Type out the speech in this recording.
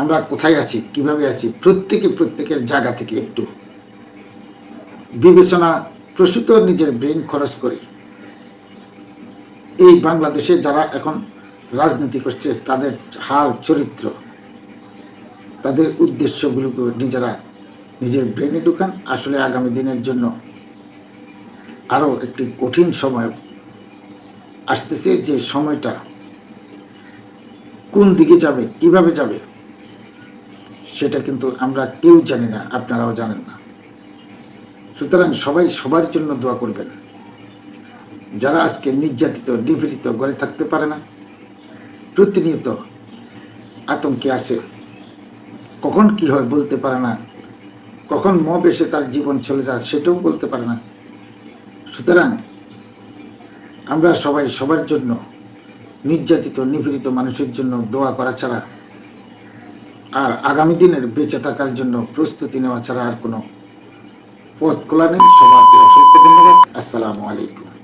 আমরা কোথায় আছি, কীভাবে আছি, প্রত্যেকে প্রত্যেকের জায়গা থেকে একটু বিবেচনা প্রসূত নিজের ব্রেন খরচ করে। এই বাংলাদেশে যারা এখন রাজনীতি করছে, তাদের হাল, চরিত্র, তাদের উদ্দেশ্যগুলোকে নিজেরা নিজের ব্রেনে ঢুকান। আসলে আগামী দিনের জন্য আরও একটি কঠিন সময় আসতেছে যে সময়টা কোন দিকে যাবে, কীভাবে যাবে সেটা কিন্তু আমরা কেউ জানি না, আপনারাও জানেন না। সুতরাং সবাই সবার জন্য দোয়া করবেন। যারা আজকে নির্যাতিত, নিপীড়িত ঘরে থাকতে পারে না, প্রতিনিয়ত আতঙ্কে আসে কখন কি হয় বলতে পারে না, কখন মব এসে তার জীবন চলে যায় সেটাও বলতে পারে না। সুতরাং আমরা সবাই সবার জন্য নির্যাতিত, নিপীড়িত মানুষের জন্য দোয়া করা ছাড়া আর আগামী দিনের বেঁচে থাকার জন্য প্রস্তুতি নেওয়া ছাড়া আর কোনো পথ খোলা নেই। সবাইকে অসংখ্য ধন্যবাদ। আসসালামু আলাইকুম।